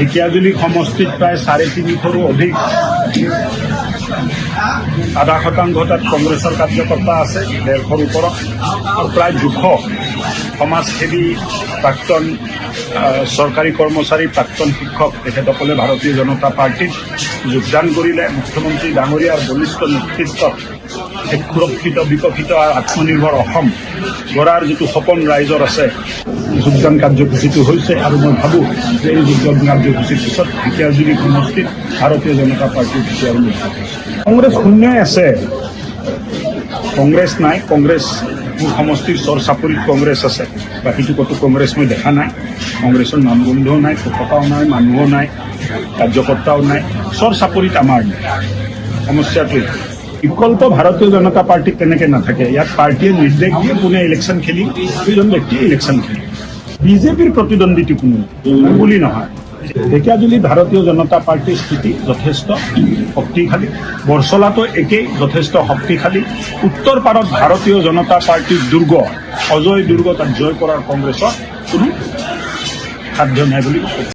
ঢেকিয়াজুলি সমষ্টিত প্ৰায় চাৰে তিনিশৰো অধিক আধা শতাংশ তাত কংগ্ৰেছৰ কাৰ্যকৰ্তা আছে, ডেৰশৰ ওপৰত, আৰু প্ৰায় দুশ সমাজসেৱী প্ৰাক্তন চৰকাৰী কৰ্মচাৰী, প্ৰাক্তন শিক্ষক, তেখেতসকলে ভাৰতীয় জনতা পাৰ্টীত যোগদান কৰিলে। মুখ্যমন্ত্ৰী ডাঙৰীয়াৰ বলিষ্ঠ নেতৃত্বত এক সুৰক্ষিত, বিকশিত আৰু আত্মনিৰ্ভৰ অসম গঢ়াৰ যিটো সপোন ৰাইজৰ আছে, যোগদান কাৰ্যসূচীটো হৈছে আৰু মই ভাবোঁ যে এই যোগদান কাৰ্যসূচীৰ পিছত ঢেকীয়াজুলি সমষ্টিত ভাৰতীয় জনতা পাৰ্টীৰ বিজয় আৰু কংগ্ৰেছ শূন্যই আছে। কংগ্ৰেছ নাই, কংগ্ৰেছ মোৰ সমষ্টিৰ চৰ চাপৰিত কংগ্ৰেছ আছে। বাকীটো ক'তো কংগ্ৰেছ মই দেখা নাই। কংগ্ৰেছৰ নামগন্ধও নাই পতাকাও নাই মানুহো নাই, কাৰ্যকৰ্তাও নাই চৰ চাপৰিত আমাৰ নাই। সমস্যাটো এইটো। বিকল্প ভাৰতীয় জনতা পাৰ্টীত তেনেকে নাথাকে ইয়াত পাৰ্টীয়ে নিৰ্দেশ দিয়ে কোনে ইলেকশ্যন খেলি দুজন ব্যক্তিয়ে ইলেকশ্যন খেলি। বিজেপিৰ প্ৰতিদ্বন্দ্বীটো কোনো বুলি নহয়। ঢেকীয়াজুলি ভাৰতীয় জনতা পাৰ্টীৰ স্থিতি যথেষ্ট শক্তিশালী, বৰচলাটো একেই যথেষ্ট শক্তিশালী, উত্তৰ পাৰত ভাৰতীয় জনতা পাৰ্টীৰ দুৰ্গ, অজয় দুৰ্গ তাত জয় কৰাৰ কংগ্ৰেছৰ কোনো সাধ্য নাই বুলি